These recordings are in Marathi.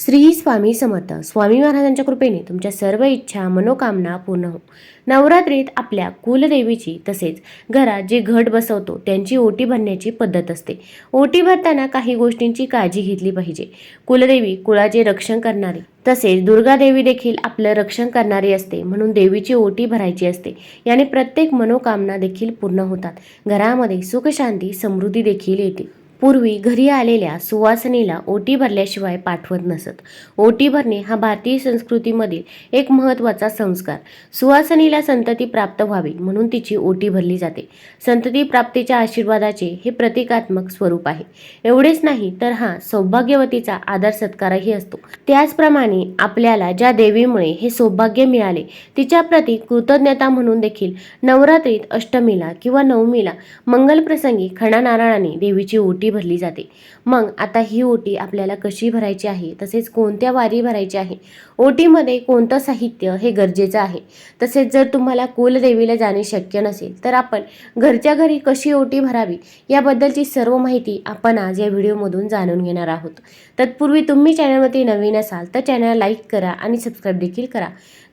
श्री स्वामी समर्थ. स्वामी महाराजांच्या कृपेने तुमच्या सर्व इच्छा मनोकामना पूर्ण हो. नवरात्रीत आपल्या कुलदेवीची तसेच घरात जे घट बसवतो त्यांची ओटी भरण्याची पद्धत असते. ओटी भरताना काही गोष्टींची काळजी घेतली पाहिजे. कुलदेवी कुळाचे रक्षण करणारी तसेच दुर्गादेवी देखील आपलं रक्षण करणारी असते म्हणून देवीची ओटी भरायची असते. याने प्रत्येक मनोकामना देखील पूर्ण होतात. घरामध्ये सुखशांती समृद्धी देखील येते. पूर्वी घरी आलेल्या सुवासनीला ओटी भरल्याशिवाय पाठवत नसत. ओटी भरणे हा भारतीय संस्कृतीमधील एक महत्त्वाचा संस्कार. सुवासनीला संतती प्राप्त व्हावी म्हणून तिची ओटी भरली जाते. संतती प्राप्तीच्या आशीर्वादाचे हे प्रतिकात्मक स्वरूप आहे. एवढेच नाही तर हा सौभाग्यवतीचा आदर सत्कारही असतो. त्याचप्रमाणे आपल्याला ज्या देवीमुळे हे सौभाग्य मिळाले तिच्या प्रती कृतज्ञता म्हणून देखील नवरात्रीत अष्टमीला किंवा नवमीला मंगलप्रसंगी खणा देवीची ओटी भरली जाते. मग आता ही ओटी आपल्याला कशी भरायची आहे? तसेच कोणत्या वारी भरायची आहे? ओटीमध्ये कोणतं साहित्य हे गरजेचं आहे? तसेच जर तुम्हाला कुलदेवीला जाणे शक्य नसेल तर आपण घरच्या घरी कशी ओटी भरावी? याबद्दलची सर्व माहिती आपण आज या व्हिडिओमधून जाणून घेणार आहोत. तत्पूर्वी तुम्ही चॅनलवरती नवीन असाल तर चॅनल लाईक करा आणि सबस्क्राईब देखील करा.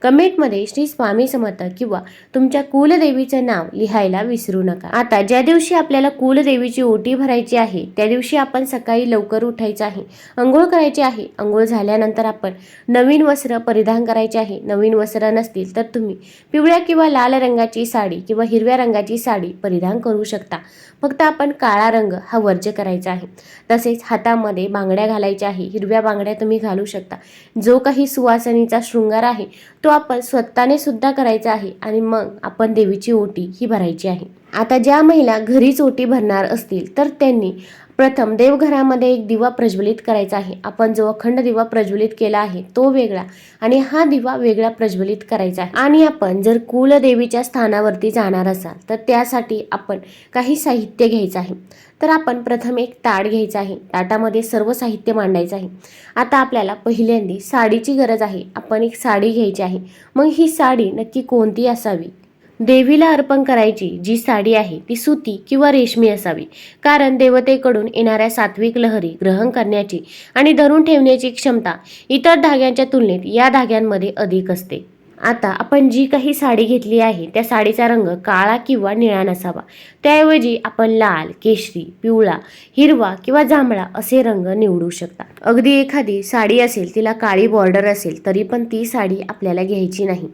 कमेंटमध्ये श्री स्वामी समर्थ किंवा तुमच्या कुलदेवीचं नाव लिहायला विसरू नका. आता ज्या दिवशी आपल्याला कुलदेवीची ओटी भरायची आहे त्या दिवशी आपण सकाळी लवकर उठायचं आहे. अंघोळ करायची आहे. अंघोळ झाल्यानंतर आपण नवीन वस्त्र परिधान करायचे आहे. नवीन वस्त्र नसतील तर तुम्ही पिवळ्या किंवा लाल रंगाची साडी किंवा हिरव्या रंगाची साडी परिधान करू शकता. फक्त आपण काळा रंग हा वर्ज्य करायचा आहे. तसेच हातामध्ये बांगड्या घालायच्या आहे. हिरव्या बांगड्या तुम्ही घालू शकता. जो काही सुवासनीचा शृंगार आहे तो आपण स्वतःने सुद्धा करायचा आहे आणि मग आपण देवीची ओटी ही भरायची आहे. आता ज्या महिला घरीच ओटी भरणार असतील तर त्यांनी प्रथम देवघरामध्ये एक दिवा प्रज्वलित करायचा आहे. आपण जो अखंड दिवा प्रज्वलित केला आहे तो वेगळा आणि हा दिवा वेगळा प्रज्वलित करायचा आहे. आणि आपण जर कुलदेवीच्या स्थानावरती जाणार असाल तर त्यासाठी आपण काही साहित्य घ्यायचं आहे. तर आपण प्रथम एक ताट घ्यायचं आहे. ताटामध्ये सर्व साहित्य मांडायचं आहे. आता आपल्याला पहिल्यांदी साडीची गरज आहे. आपण एक साडी घ्यायची आहे. मग ही साडी नक्की कोणती असावी? देवीला अर्पण करायची जी साडी आहे ती सुती किंवा रेशमी असावी. कारण देवतेकडून येणाऱ्या सात्विक लहरी ग्रहण करण्याची आणि धरून ठेवण्याची क्षमता इतर धाग्यांच्या तुलनेत या धाग्यांमध्ये अधिक असते. आता आपण जी काही साडी घेतली आहे त्या साडीचा रंग काळा किंवा निळा नसावा. त्याऐवजी आपण लाल केशरी पिवळा हिरवा किंवा जांभळा असे रंग निवडू शकता. अगदी एखादी साडी असेल तिला काळी बॉर्डर असेल तरी पण ती साडी आपल्याला घ्यायची नाही.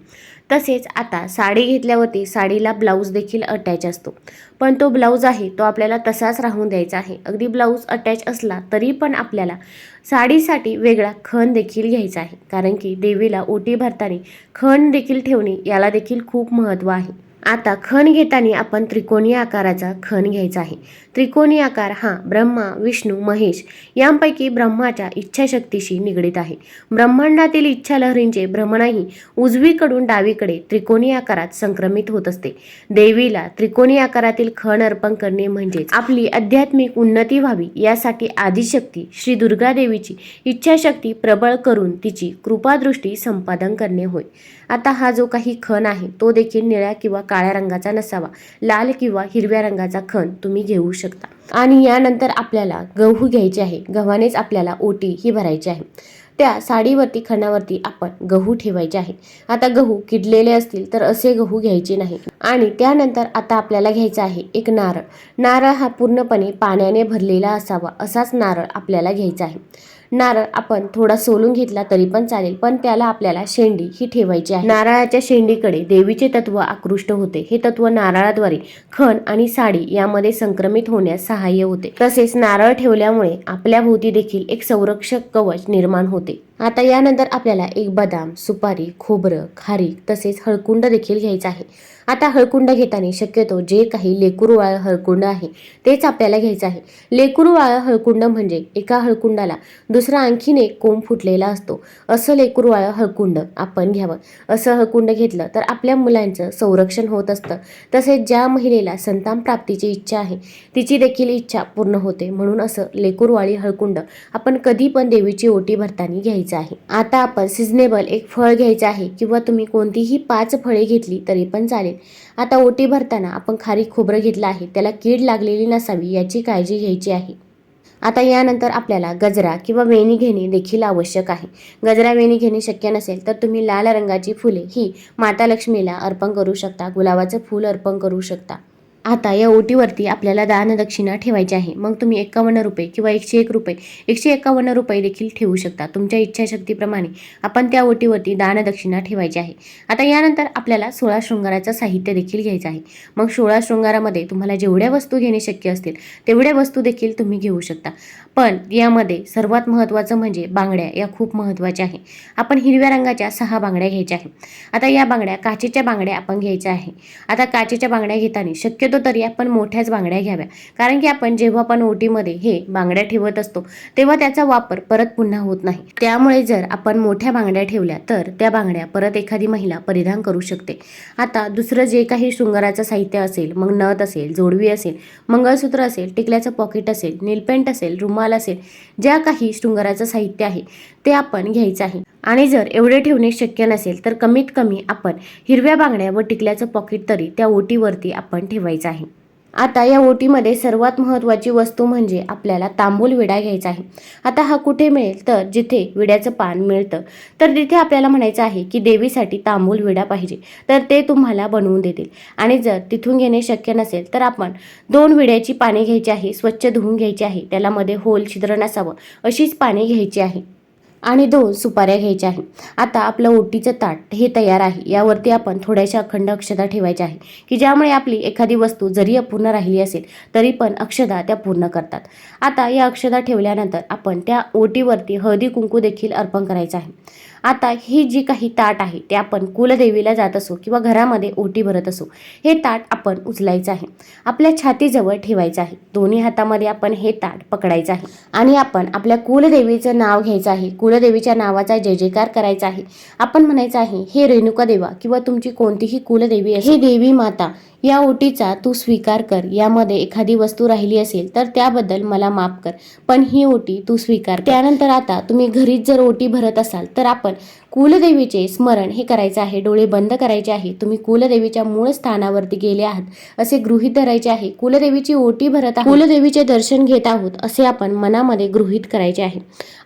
तसेच आता साडी घेतल्यावरती साडीला ब्लाऊज देखील अटॅच असतो. पण तो ब्लाऊज आहे तो आपल्याला तसाच राहून द्यायचा आहे. अगदी ब्लाऊज अटॅच असला तरी पण आपल्याला साडीसाठी वेगळा खण देखील घ्यायचा आहे. कारण की देवीला ओटी भरताना खण देखील ठेवणे याला देखील खूप महत्त्व आहे. आता खण घेताना आपण त्रिकोणी आकाराचा खण घ्यायचा आहे. त्रिकोणी आकार हा ब्रह्मा विष्णू महेश यांपैकी ब्रह्माच्या इच्छाशक्तीशी निगडीत आहे. ब्रह्मांडातील इच्छा लहरींचे भ्रमणही उजवीकडून डावीकडे त्रिकोणी आकारात संक्रमित होत असते. देवीला त्रिकोणी आकारातील खण अर्पण करणे म्हणजेच आपली आध्यात्मिक उन्नती व्हावी यासाठी आदिशक्ती श्री दुर्गा देवीची इच्छाशक्ती प्रबळ करून तिची कृपादृष्टी संपादन करणे होय. आता हा जो काही खण आहे तो देखील निळ्या किंवा काळ्या रंगाचा नसावा. लाल किंवा हिरव्या रंगाचा खण तुम्ही घेऊ शकता. आणि यानंतर आपल्याला गहू घ्यायचे आहे. गव्हानेच आपल्याला ओटी ही भरायची आहे. त्या साडीवरती खणावरती आपण गहू ठेवायचे आहे. आता गहू किडलेले असतील तर असे गहू घ्यायचे नाही. आणि त्यानंतर आता आपल्याला घ्यायचा आहे एक नारळ. नारळ हा पूर्णपणे पाण्याने भरलेला असावा असाच नारळ आपल्याला घ्यायचा आहे. नारळ आपण थोडा सोलून घेतला तरी पण चालेल पण त्याला आपल्याला शेंडी ही ठेवायची आहे. नारळाच्या शेंडीकडे देवीचे तत्व आकृष्ट होते. हे तत्व नारळाद्वारे खण आणि साडी यामध्ये संक्रमित होण्यास सहाय्य होते. तसेच नारळ ठेवल्यामुळे आपल्या भोवती देखील एक संरक्षक कवच निर्माण होते. आता यानंतर आपल्याला एक बदाम सुपारी खोबरं खारीक तसेच हळकुंड देखील घ्यायचं आहे. आता हळकुंड घेताना शक्यतो जे काही लेकुरवाळ हळकुंड आहे तेच आपल्याला घ्यायचं आहे. लेकुरवाळ हळकुंड म्हणजे एका हळकुंडाला दुसरा आणखीन एक कोंब फुटलेला असतो. असं लेकुरवाळ हळकुंड आपण घ्यावं. असं हळकुंड घेतलं तर आपल्या मुलांचं संरक्षण होत असतं. तसेच ज्या महिलेला संतान प्राप्तीची इच्छा आहे तिची देखील इच्छा पूर्ण होते. म्हणून असं लेकुरवाळी हळकुंड आपण कधी पण देवीची ओटी भरताना घ्यायचं आहे. आता आपण सिजनेबल एक फळ घ्यायचं आहे किंवा तुम्ही कोणतीही पाच फळे घेतली तरी पण चालेल. आता ओटी भरताना आपण खारी खोबरं घेतलं आहे. त्याला कीड लागलेली नसावी याची काळजी घ्यायची आहे. आता यानंतर आपल्याला गजरा किंवा वेणी घेणे देखील आवश्यक आहे. गजरा वेणी घेणे शक्य नसेल तर तुम्ही लाल रंगाची फुले ही माता लक्ष्मीला अर्पण करू शकता. गुलाबाचं फूल अर्पण करू शकता. आता या ओटीवरती आपल्याला दानदक्षिणा ठेवायची आहे. मग तुम्ही एकावन्न रुपये किंवा एकशे एक रुपये एकशे एकावन्न रुपये देखील ठेवू शकता. तुमच्या इच्छाशक्तीप्रमाणे आपण त्या ओटीवरती दानदक्षिणा ठेवायची आहे. आता यानंतर आपल्याला सोळा शृंगाराचं साहित्य देखील घ्यायचं आहे. मग सोळा शृंगारामध्ये तुम्हाला जेवढ्या वस्तू घेणे शक्य असतील तेवढ्या वस्तू देखील तुम्ही घेऊ शकता. पण यामध्ये सर्वात महत्त्वाचं म्हणजे बांगड्या या खूप महत्त्वाच्या आहे. आपण हिरव्या रंगाच्या सहा बांगड्या घ्यायच्या आहे आता या बांगड्या काचेच्या बांगड्या आपण घ्यायच्या आहे. आता काचेच्या बांगड्या घेताना शक्य शक्यतो तरी आपण मोठ्याच बांगड्या घ्याव्या. कारण की आपण जेव्हा आपण ओटीमध्ये हे बांगड्या ठेवत असतो तेव्हा त्याचा वापर परत पुन्हा होत नाही. त्यामुळे जर आपण मोठ्या बांगड्या ठेवल्या तर त्या बांगड्या परत एखादी महिला परिधान करू शकते. आता दुसरं जे काही शृंगाराचं साहित्य असेल मग नथ असेल जोडवी असेल मंगळसूत्र असेल टिकल्याचं पॉकेट असेल नीलपेंट असेल रुमाल असेल ज्या काही शृंगाराचं साहित्य आहे ते आपण घ्यायचं आहे. आणि जर एवढे ठेवणे शक्य नसेल तर कमीत कमी आपण हिरव्या बांगड्या व टिकल्याचं पॉकेट तरी त्या ओटीवरती आपण ठेवायचं आहे. आता या ओटीमध्ये सर्वात महत्त्वाची वस्तू म्हणजे आपल्याला तांबूल विडा घ्यायचा आहे. आता हा कुठे मिळेल? तर जिथे विड्याचं पान मिळतं. तर तिथे आपल्याला म्हणायचं आहे की देवीसाठी तांबूल विडा पाहिजे. तर ते तुम्हाला बनवून देतील. आणि जर तिथून घेणे शक्य नसेल तर आपण दोन विड्याची पाने घ्यायची आहे स्वच्छ धुवून घ्यायची आहे. त्याला मध्ये होल छिद्र नसावं अशीच पाने घ्यायची आहे. आणि दोन सुपाऱ्या घ्यायच्या आहे आता आपलं ओटीचं ताट हे तयार आहे. यावरती आपण थोड्याशा अखंड अक्षता ठेवायच्या आहे की ज्यामुळे आपली एखादी वस्तू जरी अपूर्ण राहिली असेल तरी पण अक्षदा त्या पूर्ण करतात. आता या अक्षदा ठेवल्यानंतर आपण त्या ओटीवरती हळदी कुंकू देखील अर्पण करायचं आहे. आता ही जी काही ताट आहे ते आपण कुलदेवीला जात असो किंवा घरामध्ये ओटी भरत असो हे ताट आपण उचलायचं आहे. आपल्या छातीजवळ ठेवायचं आहे. दोन्ही हातामध्ये आपण हे ताट पकडायचं आहे. आणि आपण आपल्या कुलदेवीचं नाव घ्यायचं आहे. कुलदेवीच्या नावाचा जय जयकार करायचा आहे. आपण म्हणायचं आहे हे रेणुका देवा किंवा तुमची कोणतीही कुलदेवी आहे हे देवी माता या ओटीचा तू स्वीकार कर. यामध्ये एखादी वस्तू राहिली असेल तर त्याबद्दल मला माफ कर. पण ही ओटी तू स्वीकार त्यानंतर आता तुम्ही घरीच जर ओटी भरत असाल तर आपण कुलदेवीचे स्मरण हे करायचं आहे डोळे बंद करायचे आहे तुम्ही कुलदेवीच्या मूळ स्थानावरती गेले आहात असे गृहीत धरायचे आहे कुलदेवीची ओटी भरत आहात कुलदेवीचे दर्शन घेत आहोत असे आपण मनामध्ये गृहीत करायचे आहे.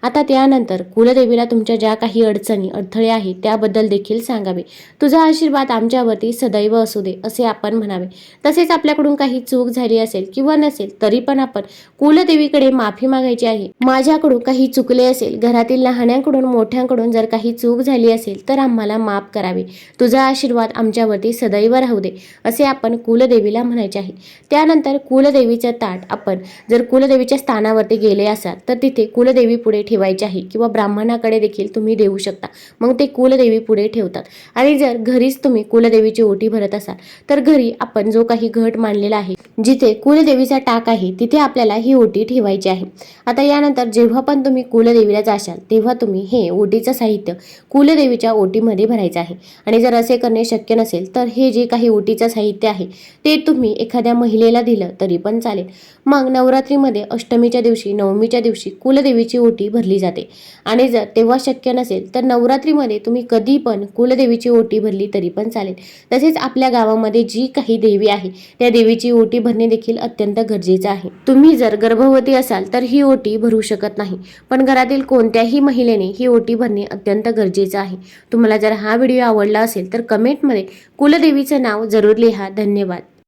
आता त्यानंतर कुलदेवीला तुमच्या ज्या काही अडचणी अडथळे आहेत त्याबद्दल देखील सांगावे. तुझा आशीर्वाद आमच्यावरती सदैव असू दे असे आपण म्हणावे. तसेच आपल्याकडून काही चूक झाली असेल किंवा नसेल तरी पण आपण कुलदेवीकडे माफी मागायची आहे. माझ्याकडून काही चुकले असेल घरातील लहान्यांकडून मोठ्यांकडून जर काही चूक झाली असेल तर आम्हाला माफ करावे. तुझा आशीर्वाद आमच्यावरती सदैव राहू दे असे आपण कुलदेवीला म्हणायचे आहे. त्यानंतर कुलदेवीचं ताट आपण जर कुलदेवीच्या स्थानावरती गेले असाल तर तिथे कुलदेवी पुढे ठेवायचे आहे किंवा ब्राह्मणाकडे देखील तुम्ही देऊ शकता. मग ते कुलदेवी पुढे ठेवतात. आणि जर घरीच तुम्ही कुलदेवीची ओटी भरत असाल तर घरी आपण जो काही घट मांडलेला आहे जिथे कुलदेवीचा टाक आहे तिथे आपल्याला ही ओटी ठेवायची आहे. आता यानंतर जेव्हा पण तुम्ही कुलदेवीला जाशाल तेव्हा तुम्ही हे ओटीचं साहित्य कुलदेवीच्या ओटीमध्ये भरायचं आहे. आणि जर असे करणे शक्य नसेल तर हे जे काही ओटीचं साहित्य आहे ते तुम्ही एखाद्या महिलेला दिलं तरी पण चालेल. मग नवरात्रीमध्ये अष्टमीच्या दिवशी नवमीच्या दिवशी कुलदेवीची ओटी भरली जाते. आणि जर तेव्हा शक्य नसेल तर नवरात्रीमध्ये तुम्ही कधी पण कुलदेवीची ओटी भरली तरी पण चालेल. तसेच आपल्या गावामध्ये जी काही देवी आहे त्या देवीची ओटी भरणे देखील अत्यंत गरजेचं आहे. तुम्ही जर गर्भवती असाल तर ही ओटी भरू शकत नाही. पण घरातील कोणत्याही महिलेने ही ओटी भरणे अत्यंत गरजेचं आहे. तुम्हाला जर हा व्हिडिओ आवडला असेल तर कमेंटमध्ये कुलदेवीचं नाव जरूर लिहा. धन्यवाद.